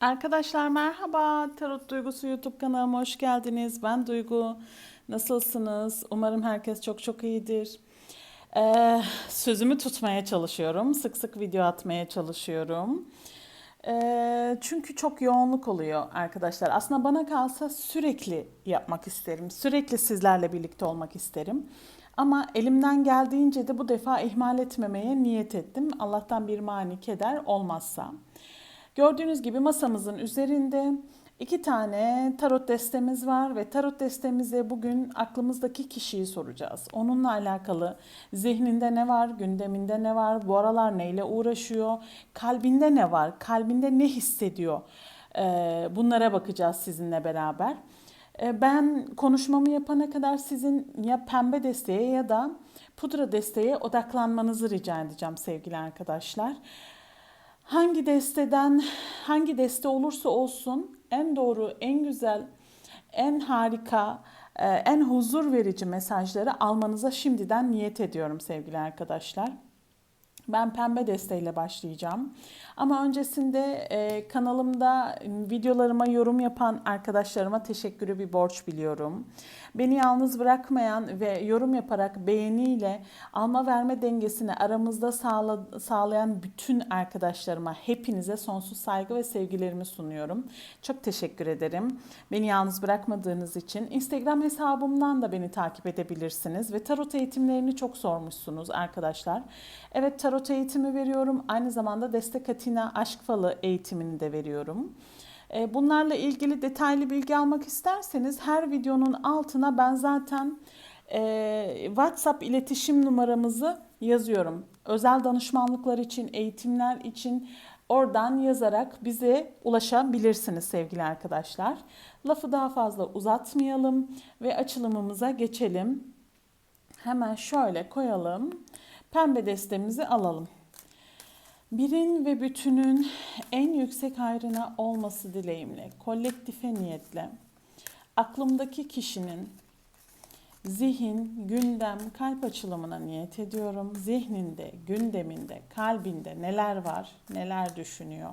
Arkadaşlar merhaba. Tarot Duygusu YouTube kanalıma hoş geldiniz. Ben Duygu. Nasılsınız? Umarım herkes çok çok iyidir. Ee, sözümü tutmaya çalışıyorum. Sık sık video atmaya çalışıyorum. Ee, çünkü çok yoğunluk oluyor arkadaşlar. Aslında bana kalsa sürekli yapmak isterim. Sürekli sizlerle birlikte olmak isterim. Ama elimden geldiğince de bu defa ihmal etmemeye niyet ettim. Allah'tan bir mani keder olmazsa. Gördüğünüz gibi masamızın üzerinde iki tane tarot destemiz var ve tarot destemize bugün aklımızdaki kişiyi soracağız. Onunla alakalı zihninde ne var, gündeminde ne var, bu aralar neyle uğraşıyor, kalbinde ne var, kalbinde ne hissediyor. Ee, bunlara bakacağız sizinle beraber. Ee, Ben konuşmamı yapana kadar sizin ya pembe desteğe ya da pudra desteğe odaklanmanızı rica edeceğim sevgili arkadaşlar. Hangi desteden, hangi deste olursa olsun en doğru, en güzel, en harika, e, en huzur verici mesajları almanıza şimdiden niyet ediyorum sevgili arkadaşlar. Ben pembe desteğiyle başlayacağım. Ama öncesinde e, kanalımda videolarıma yorum yapan arkadaşlarıma teşekkürü bir borç biliyorum. Beni yalnız bırakmayan ve yorum yaparak beğeniyle alma verme dengesini aramızda sağla, sağlayan bütün arkadaşlarıma hepinize sonsuz saygı ve sevgilerimi sunuyorum. Çok teşekkür ederim. Beni yalnız bırakmadığınız için. Instagram hesabımdan da beni takip edebilirsiniz ve tarot eğitimlerini çok sormuşsunuz arkadaşlar. Evet tarot eğitimi veriyorum. Aynı zamanda destek Atina aşk falı eğitimini de veriyorum. E, Bunlarla ilgili detaylı bilgi almak isterseniz her videonun altına ben zaten e, WhatsApp iletişim numaramızı yazıyorum. Özel danışmanlıklar için, eğitimler için oradan yazarak bize ulaşabilirsiniz sevgili arkadaşlar. Lafı daha fazla uzatmayalım ve açılımımıza geçelim. Hemen şöyle koyalım. Pembe destemizi alalım. Birin ve bütünün en yüksek hayrına olması dileğimle, kolektife niyetle, aklımdaki kişinin zihin, gündem, kalp açılımına niyet ediyorum. Zihninde, gündeminde, kalbinde neler var, neler düşünüyor?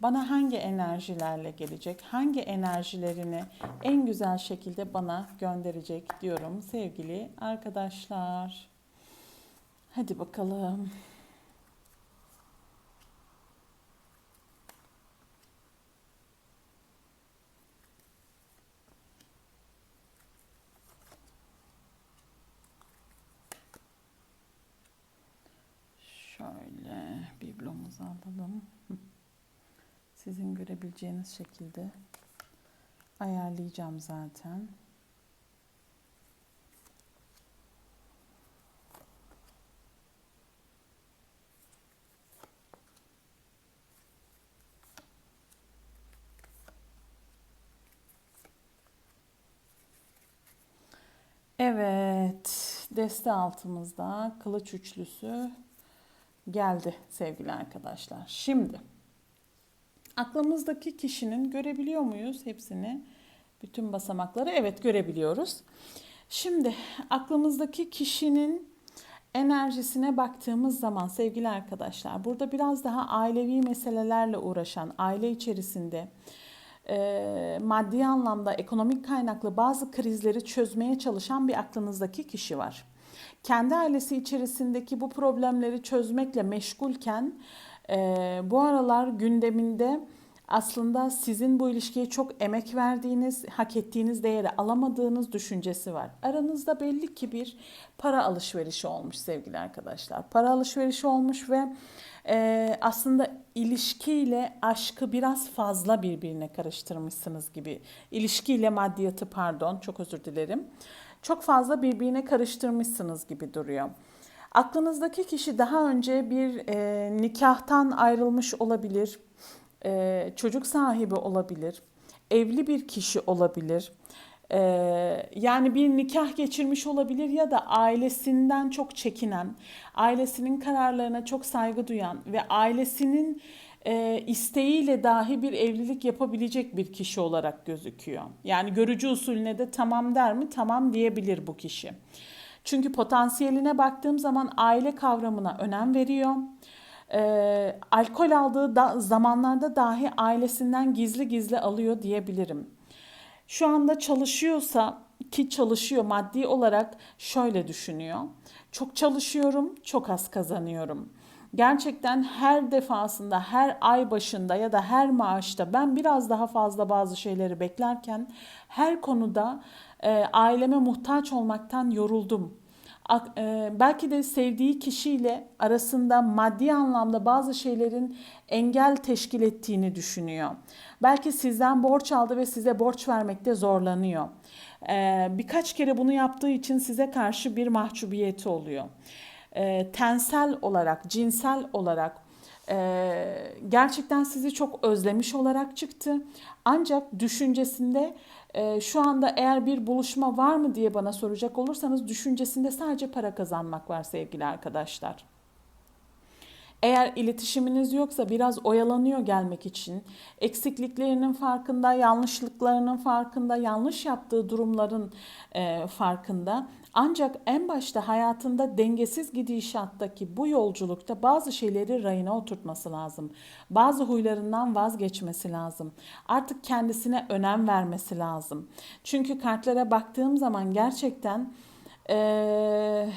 Bana hangi enerjilerle gelecek, hangi enerjilerini en güzel şekilde bana gönderecek diyorum sevgili arkadaşlar. Hadi bakalım. Şöyle biblomuzu alalım. Sizin görebileceğiniz şekilde ayarlayacağım zaten. Evet, deste altımızda kılıç üçlüsü geldi sevgili arkadaşlar. Şimdi aklımızdaki kişinin görebiliyor muyuz hepsini? Bütün basamakları evet görebiliyoruz. Şimdi aklımızdaki kişinin enerjisine baktığımız zaman sevgili arkadaşlar burada biraz daha ailevi meselelerle uğraşan, aile içerisinde e, maddi anlamda ekonomik kaynaklı bazı krizleri çözmeye çalışan bir aklınızdaki kişi var. Kendi ailesi içerisindeki bu problemleri çözmekle meşgulken e, bu aralar gündeminde aslında sizin bu ilişkiye çok emek verdiğiniz, hak ettiğiniz değeri alamadığınız düşüncesi var. Aranızda belli ki bir para alışverişi olmuş sevgili arkadaşlar. Para alışverişi olmuş ve e, aslında ilişkiyle aşkı biraz fazla birbirine karıştırmışsınız gibi. İlişkiyle maddiyatı pardon çok özür dilerim. Çok fazla birbirine karıştırmışsınız gibi duruyor. Aklınızdaki kişi daha önce bir e, nikahtan ayrılmış olabilir, e, çocuk sahibi olabilir, evli bir kişi olabilir. E, yani bir nikah geçirmiş olabilir ya da ailesinden çok çekinen, ailesinin kararlarına çok saygı duyan ve ailesinin e, isteğiyle dahi bir evlilik yapabilecek bir kişi olarak gözüküyor. Yani görücü usulüne de tamam der mi? Tamam diyebilir bu kişi. Çünkü potansiyeline baktığım zaman aile kavramına önem veriyor. e, alkol aldığı da, zamanlarda dahi ailesinden gizli gizli alıyor diyebilirim. Şu anda çalışıyorsa ki çalışıyor maddi olarak şöyle düşünüyor. Çok çalışıyorum, çok az kazanıyorum. Gerçekten her defasında, her ay başında ya da her maaşta ben biraz daha fazla bazı şeyleri beklerken her konuda e, aileme muhtaç olmaktan yoruldum. E, belki de sevdiği kişiyle arasında maddi anlamda bazı şeylerin engel teşkil ettiğini düşünüyor. Belki sizden borç aldı ve size borç vermekte zorlanıyor. E, birkaç kere bunu yaptığı için size karşı bir mahcubiyeti oluyor. E, tensel olarak, cinsel olarak e, gerçekten sizi çok özlemiş olarak çıktı. Ancak düşüncesinde e, şu anda eğer bir buluşma var mı diye bana soracak olursanız düşüncesinde sadece para kazanmak var sevgili arkadaşlar. Eğer iletişiminiz yoksa biraz oyalanıyor gelmek için. Eksikliklerinin farkında, yanlışlıklarının farkında, yanlış yaptığı durumların e, farkında. Ancak en başta hayatında dengesiz gidişattaki bu yolculukta bazı şeyleri rayına oturtması lazım. Bazı huylarından vazgeçmesi lazım. Artık kendisine önem vermesi lazım. Çünkü kartlara baktığım zaman gerçekten... Eee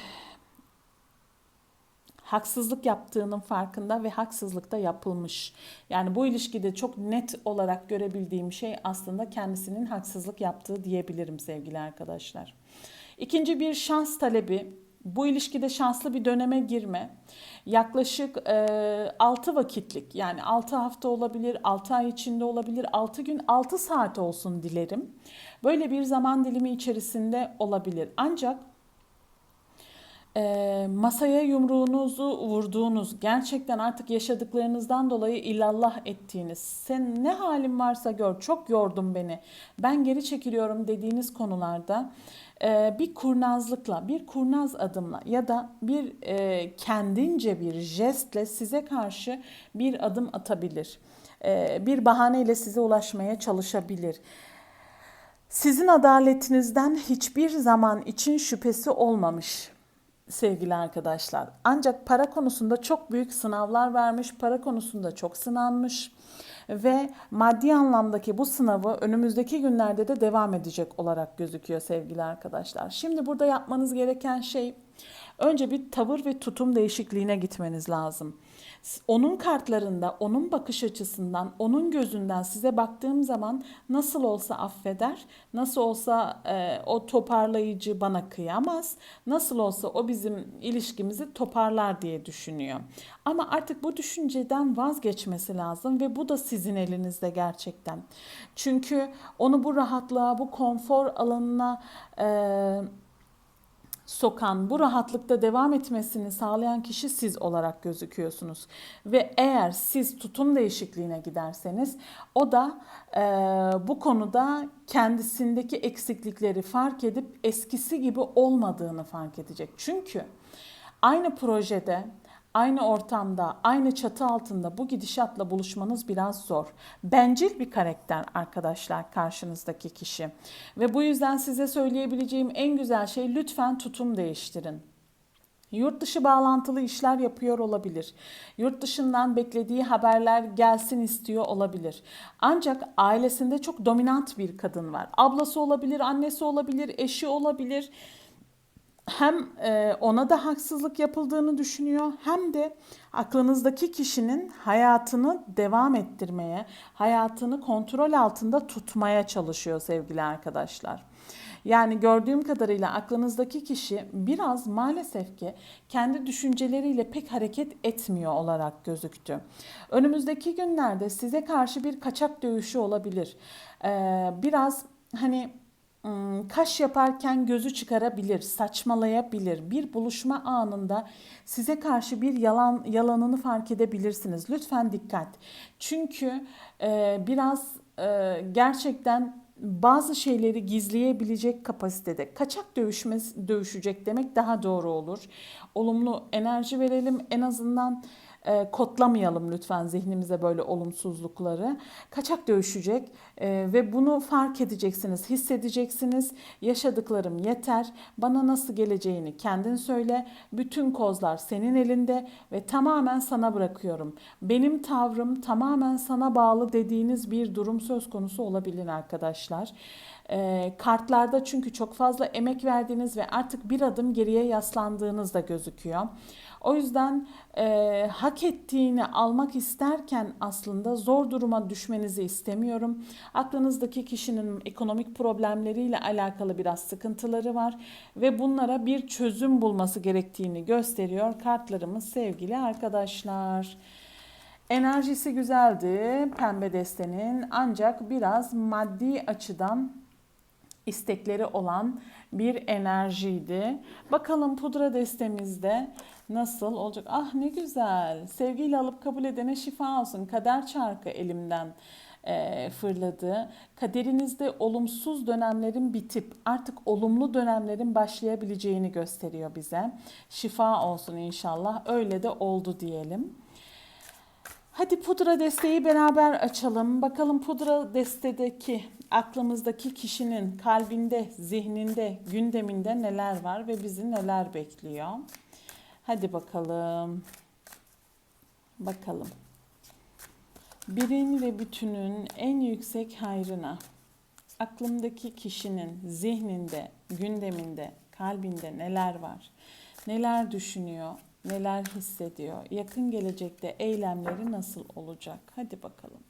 haksızlık yaptığının farkında ve haksızlık da yapılmış. Yani bu ilişkide çok net olarak görebildiğim şey aslında kendisinin haksızlık yaptığı diyebilirim sevgili arkadaşlar. İkinci bir şans talebi. Bu ilişkide şanslı bir döneme girme. Yaklaşık e, 6 vakitlik yani 6 hafta olabilir, 6 ay içinde olabilir, 6 gün 6 saat olsun dilerim. Böyle bir zaman dilimi içerisinde olabilir. Ancak e, masaya yumruğunuzu vurduğunuz, gerçekten artık yaşadıklarınızdan dolayı illallah ettiğiniz, sen ne halin varsa gör, çok yordun beni, ben geri çekiliyorum dediğiniz konularda e, bir kurnazlıkla, bir kurnaz adımla ya da bir e, kendince bir jestle size karşı bir adım atabilir. E, bir bahaneyle size ulaşmaya çalışabilir. Sizin adaletinizden hiçbir zaman için şüphesi olmamış sevgili arkadaşlar. Ancak para konusunda çok büyük sınavlar vermiş, para konusunda çok sınanmış ve maddi anlamdaki bu sınavı önümüzdeki günlerde de devam edecek olarak gözüküyor sevgili arkadaşlar. Şimdi burada yapmanız gereken şey önce bir tavır ve tutum değişikliğine gitmeniz lazım. Onun kartlarında, onun bakış açısından, onun gözünden size baktığım zaman nasıl olsa affeder, nasıl olsa e, o toparlayıcı bana kıyamaz, nasıl olsa o bizim ilişkimizi toparlar diye düşünüyor. Ama artık bu düşünceden vazgeçmesi lazım ve bu da sizin elinizde gerçekten. Çünkü onu bu rahatlığa, bu konfor alanına... E, sokan, bu rahatlıkta devam etmesini sağlayan kişi siz olarak gözüküyorsunuz. Ve eğer siz tutum değişikliğine giderseniz o da e, bu konuda kendisindeki eksiklikleri fark edip eskisi gibi olmadığını fark edecek. Çünkü aynı projede aynı ortamda, aynı çatı altında bu gidişatla buluşmanız biraz zor. Bencil bir karakter arkadaşlar karşınızdaki kişi. Ve bu yüzden size söyleyebileceğim en güzel şey lütfen tutum değiştirin. Yurt dışı bağlantılı işler yapıyor olabilir. Yurt dışından beklediği haberler gelsin istiyor olabilir. Ancak ailesinde çok dominant bir kadın var. Ablası olabilir, annesi olabilir, eşi olabilir hem e, ona da haksızlık yapıldığını düşünüyor hem de aklınızdaki kişinin hayatını devam ettirmeye, hayatını kontrol altında tutmaya çalışıyor sevgili arkadaşlar. Yani gördüğüm kadarıyla aklınızdaki kişi biraz maalesef ki kendi düşünceleriyle pek hareket etmiyor olarak gözüktü. Önümüzdeki günlerde size karşı bir kaçak dövüşü olabilir. Ee, biraz hani kaş yaparken gözü çıkarabilir, saçmalayabilir. Bir buluşma anında size karşı bir yalan yalanını fark edebilirsiniz. Lütfen dikkat. Çünkü e, biraz e, gerçekten bazı şeyleri gizleyebilecek kapasitede. Kaçak dövüşmez, dövüşecek demek daha doğru olur. Olumlu enerji verelim. En azından e, kodlamayalım lütfen zihnimize böyle olumsuzlukları. Kaçak dövüşecek e, ve bunu fark edeceksiniz, hissedeceksiniz. Yaşadıklarım yeter. Bana nasıl geleceğini kendin söyle. Bütün kozlar senin elinde ve tamamen sana bırakıyorum. Benim tavrım tamamen sana bağlı dediğiniz bir durum söz konusu olabilir arkadaşlar. E, kartlarda çünkü çok fazla emek verdiğiniz ve artık bir adım geriye yaslandığınız da gözüküyor. O yüzden e, hak ettiğini almak isterken aslında zor duruma düşmenizi istemiyorum. Aklınızdaki kişinin ekonomik problemleriyle alakalı biraz sıkıntıları var ve bunlara bir çözüm bulması gerektiğini gösteriyor kartlarımız sevgili arkadaşlar. Enerjisi güzeldi pembe destenin ancak biraz maddi açıdan istekleri olan bir enerjiydi. Bakalım pudra destemizde nasıl olacak? Ah ne güzel. Sevgiyle alıp kabul edene şifa olsun. Kader çarkı elimden e, fırladı. Kaderinizde olumsuz dönemlerin bitip artık olumlu dönemlerin başlayabileceğini gösteriyor bize. Şifa olsun inşallah. Öyle de oldu diyelim. Hadi pudra desteği beraber açalım. Bakalım pudra destedeki aklımızdaki kişinin kalbinde, zihninde, gündeminde neler var ve bizi neler bekliyor. Hadi bakalım. Bakalım. Birin ve bütünün en yüksek hayrına aklımdaki kişinin zihninde, gündeminde, kalbinde neler var? Neler düşünüyor? Neler hissediyor? Yakın gelecekte eylemleri nasıl olacak? Hadi bakalım.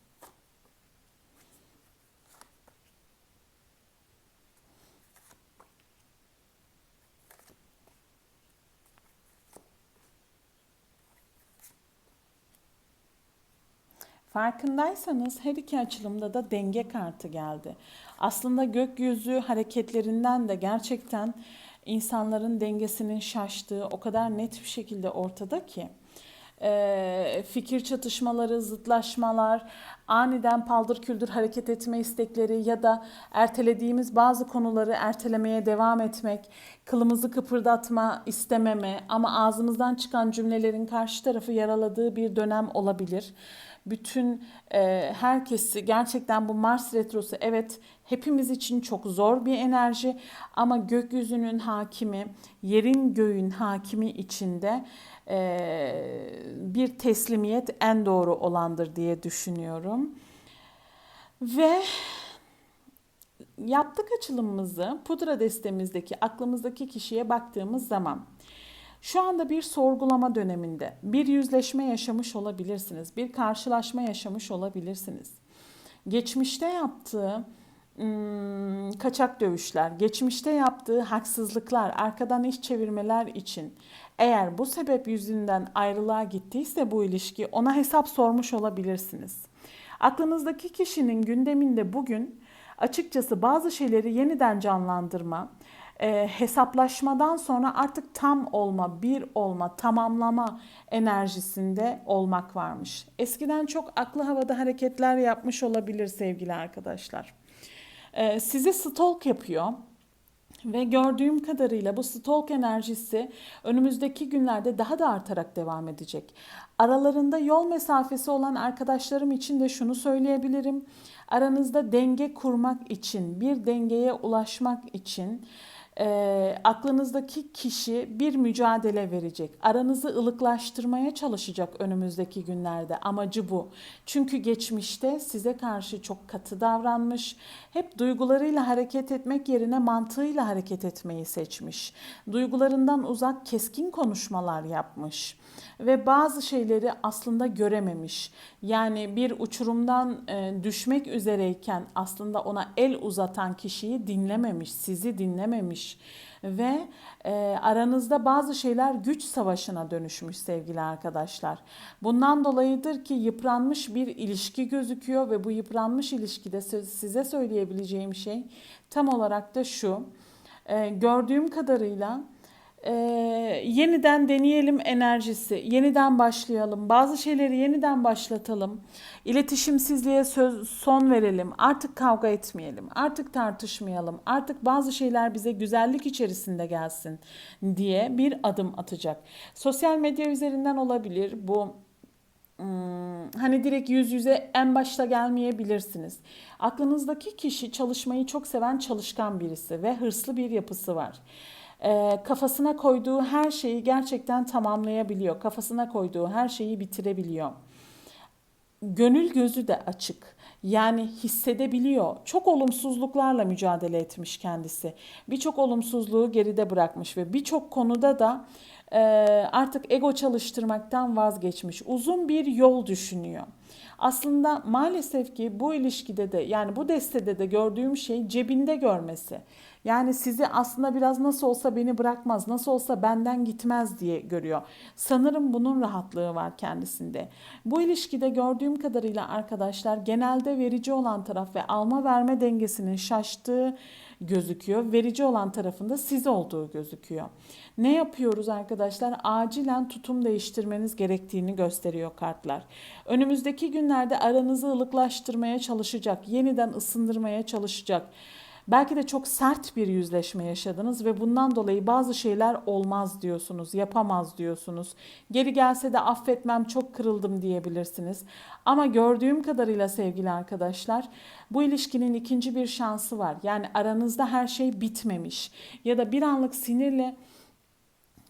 Farkındaysanız her iki açılımda da denge kartı geldi. Aslında gökyüzü hareketlerinden de gerçekten insanların dengesinin şaştığı o kadar net bir şekilde ortada ki e, fikir çatışmaları, zıtlaşmalar, aniden paldır küldür hareket etme istekleri ya da ertelediğimiz bazı konuları ertelemeye devam etmek, kılımızı kıpırdatma istememe ama ağzımızdan çıkan cümlelerin karşı tarafı yaraladığı bir dönem olabilir. Bütün e, herkesi gerçekten bu Mars retrosu evet hepimiz için çok zor bir enerji ama gökyüzünün hakimi, yerin göğün hakimi içinde e, bir teslimiyet en doğru olandır diye düşünüyorum. Ve yaptık açılımımızı pudra destemizdeki aklımızdaki kişiye baktığımız zaman şu anda bir sorgulama döneminde bir yüzleşme yaşamış olabilirsiniz. Bir karşılaşma yaşamış olabilirsiniz. Geçmişte yaptığı kaçak dövüşler, geçmişte yaptığı haksızlıklar, arkadan iş çevirmeler için eğer bu sebep yüzünden ayrılığa gittiyse bu ilişki ona hesap sormuş olabilirsiniz. Aklınızdaki kişinin gündeminde bugün açıkçası bazı şeyleri yeniden canlandırma, e, hesaplaşmadan sonra artık tam olma, bir olma, tamamlama enerjisinde olmak varmış. Eskiden çok aklı havada hareketler yapmış olabilir sevgili arkadaşlar. E, size stalk yapıyor. Ve gördüğüm kadarıyla bu stalk enerjisi önümüzdeki günlerde daha da artarak devam edecek. Aralarında yol mesafesi olan arkadaşlarım için de şunu söyleyebilirim. Aranızda denge kurmak için, bir dengeye ulaşmak için e, aklınızdaki kişi bir mücadele verecek. Aranızı ılıklaştırmaya çalışacak önümüzdeki günlerde. Amacı bu. Çünkü geçmişte size karşı çok katı davranmış. Hep duygularıyla hareket etmek yerine mantığıyla hareket etmeyi seçmiş. Duygularından uzak keskin konuşmalar yapmış ve bazı şeyleri aslında görememiş. Yani bir uçurumdan e, düşmek üzereyken aslında ona el uzatan kişiyi dinlememiş, sizi dinlememiş ve e, aranızda bazı şeyler güç savaşına dönüşmüş sevgili arkadaşlar. Bundan dolayıdır ki yıpranmış bir ilişki gözüküyor ve bu yıpranmış ilişkide size söyleyebileceğim şey tam olarak da şu. E, gördüğüm kadarıyla e, yeniden deneyelim enerjisi, yeniden başlayalım, bazı şeyleri yeniden başlatalım, iletişimsizliğe söz, son verelim, artık kavga etmeyelim, artık tartışmayalım, artık bazı şeyler bize güzellik içerisinde gelsin diye bir adım atacak. Sosyal medya üzerinden olabilir bu Hmm, hani direkt yüz yüze en başta gelmeyebilirsiniz. Aklınızdaki kişi çalışmayı çok seven çalışkan birisi ve hırslı bir yapısı var. Ee, kafasına koyduğu her şeyi gerçekten tamamlayabiliyor. Kafasına koyduğu her şeyi bitirebiliyor. Gönül gözü de açık. Yani hissedebiliyor. Çok olumsuzluklarla mücadele etmiş kendisi. Birçok olumsuzluğu geride bırakmış ve birçok konuda da e, artık ego çalıştırmaktan vazgeçmiş. Uzun bir yol düşünüyor. Aslında maalesef ki bu ilişkide de yani bu destede de gördüğüm şey cebinde görmesi. Yani sizi aslında biraz nasıl olsa beni bırakmaz, nasıl olsa benden gitmez diye görüyor. Sanırım bunun rahatlığı var kendisinde. Bu ilişkide gördüğüm kadarıyla arkadaşlar genelde verici olan taraf ve alma verme dengesinin şaştığı gözüküyor. Verici olan tarafında siz olduğu gözüküyor. Ne yapıyoruz arkadaşlar? Acilen tutum değiştirmeniz gerektiğini gösteriyor kartlar. Önümüzdeki günlerde aranızı ılıklaştırmaya çalışacak, yeniden ısındırmaya çalışacak. Belki de çok sert bir yüzleşme yaşadınız ve bundan dolayı bazı şeyler olmaz diyorsunuz, yapamaz diyorsunuz. Geri gelse de affetmem, çok kırıldım diyebilirsiniz. Ama gördüğüm kadarıyla sevgili arkadaşlar, bu ilişkinin ikinci bir şansı var. Yani aranızda her şey bitmemiş ya da bir anlık sinirle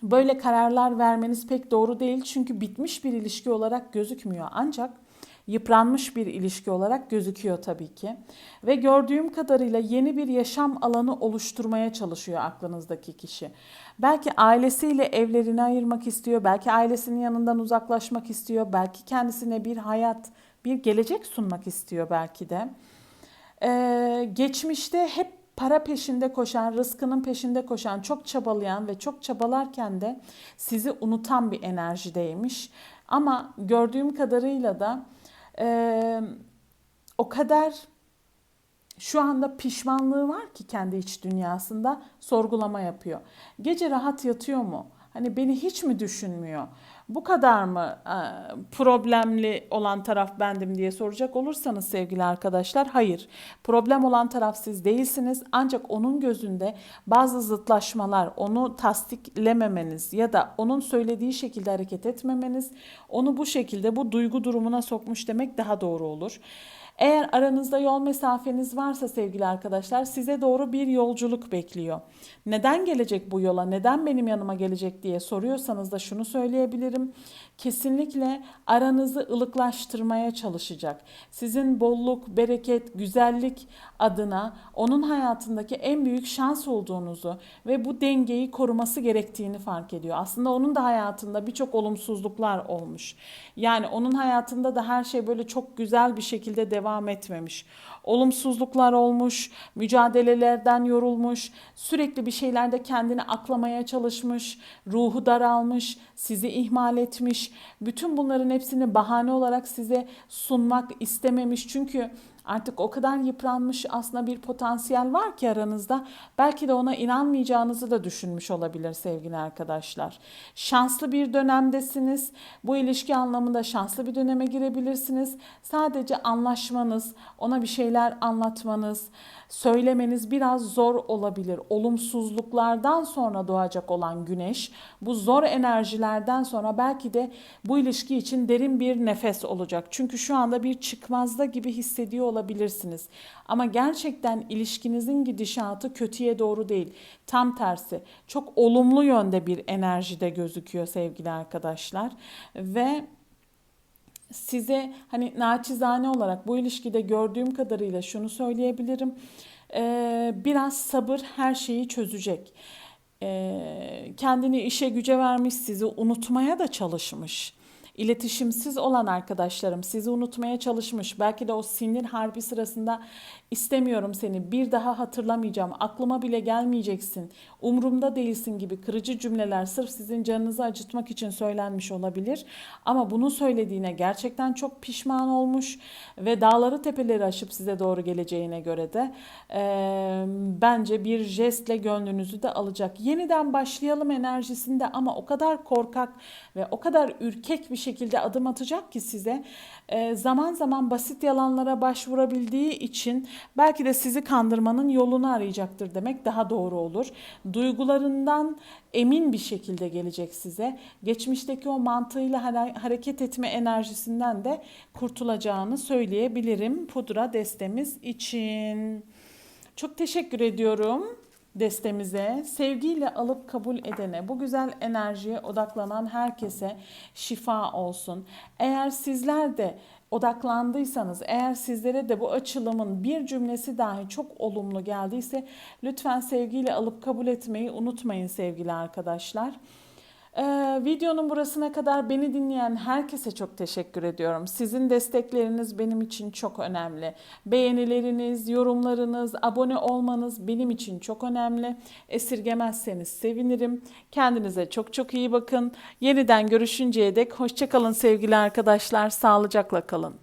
böyle kararlar vermeniz pek doğru değil çünkü bitmiş bir ilişki olarak gözükmüyor. Ancak yıpranmış bir ilişki olarak gözüküyor tabii ki. Ve gördüğüm kadarıyla yeni bir yaşam alanı oluşturmaya çalışıyor aklınızdaki kişi. Belki ailesiyle evlerini ayırmak istiyor, belki ailesinin yanından uzaklaşmak istiyor, belki kendisine bir hayat, bir gelecek sunmak istiyor belki de. Ee, geçmişte hep para peşinde koşan, rızkının peşinde koşan, çok çabalayan ve çok çabalarken de sizi unutan bir enerjideymiş. Ama gördüğüm kadarıyla da e, o kadar şu anda pişmanlığı var ki kendi iç dünyasında sorgulama yapıyor. Gece rahat yatıyor mu? Hani beni hiç mi düşünmüyor? Bu kadar mı e, problemli olan taraf bendim diye soracak olursanız sevgili arkadaşlar hayır. Problem olan taraf siz değilsiniz ancak onun gözünde bazı zıtlaşmalar, onu tasdiklememeniz ya da onun söylediği şekilde hareket etmemeniz onu bu şekilde bu duygu durumuna sokmuş demek daha doğru olur. Eğer aranızda yol mesafeniz varsa sevgili arkadaşlar size doğru bir yolculuk bekliyor. Neden gelecek bu yola, neden benim yanıma gelecek diye soruyorsanız da şunu söyleyebilirim. Kesinlikle aranızı ılıklaştırmaya çalışacak. Sizin bolluk, bereket, güzellik adına onun hayatındaki en büyük şans olduğunuzu ve bu dengeyi koruması gerektiğini fark ediyor. Aslında onun da hayatında birçok olumsuzluklar olmuş. Yani onun hayatında da her şey böyle çok güzel bir şekilde devam etmemiş. Olumsuzluklar olmuş, mücadelelerden yorulmuş, sürekli bir şeylerde kendini aklamaya çalışmış, ruhu daralmış, sizi ihmal etmiş. Bütün bunların hepsini bahane olarak size sunmak istememiş. Çünkü Artık o kadar yıpranmış aslında bir potansiyel var ki aranızda. Belki de ona inanmayacağınızı da düşünmüş olabilir sevgili arkadaşlar. Şanslı bir dönemdesiniz. Bu ilişki anlamında şanslı bir döneme girebilirsiniz. Sadece anlaşmanız, ona bir şeyler anlatmanız, söylemeniz biraz zor olabilir. Olumsuzluklardan sonra doğacak olan güneş, bu zor enerjilerden sonra belki de bu ilişki için derin bir nefes olacak. Çünkü şu anda bir çıkmazda gibi hissediyor olabilirsiniz. Ama gerçekten ilişkinizin gidişatı kötüye doğru değil. Tam tersi. Çok olumlu yönde bir enerjide gözüküyor sevgili arkadaşlar. Ve size hani naçizane olarak bu ilişkide gördüğüm kadarıyla şunu söyleyebilirim. Ee, biraz sabır her şeyi çözecek. Ee, kendini işe güce vermiş, sizi unutmaya da çalışmış. İletişimsiz olan arkadaşlarım sizi unutmaya çalışmış. Belki de o sinir harbi sırasında istemiyorum seni, bir daha hatırlamayacağım, aklıma bile gelmeyeceksin, umurumda değilsin gibi kırıcı cümleler sırf sizin canınızı acıtmak için söylenmiş olabilir. Ama bunu söylediğine gerçekten çok pişman olmuş ve dağları tepeleri aşıp size doğru geleceğine göre de e, bence bir jestle gönlünüzü de alacak. Yeniden başlayalım enerjisinde ama o kadar korkak ve o kadar ürkek bir şekilde adım atacak ki size e, zaman zaman basit yalanlara başvurabildiği için belki de sizi kandırmanın yolunu arayacaktır demek daha doğru olur. Duygularından emin bir şekilde gelecek size. Geçmişteki o mantığıyla hare- hareket etme enerjisinden de kurtulacağını söyleyebilirim pudra destemiz için. Çok teşekkür ediyorum destemize. Sevgiyle alıp kabul edene, bu güzel enerjiye odaklanan herkese şifa olsun. Eğer sizler de odaklandıysanız, eğer sizlere de bu açılımın bir cümlesi dahi çok olumlu geldiyse lütfen sevgiyle alıp kabul etmeyi unutmayın sevgili arkadaşlar. Ee, videonun burasına kadar beni dinleyen herkese çok teşekkür ediyorum. Sizin destekleriniz benim için çok önemli. Beğenileriniz, yorumlarınız, abone olmanız benim için çok önemli. Esirgemezseniz sevinirim. Kendinize çok çok iyi bakın. Yeniden görüşünceye dek hoşçakalın sevgili arkadaşlar. Sağlıcakla kalın.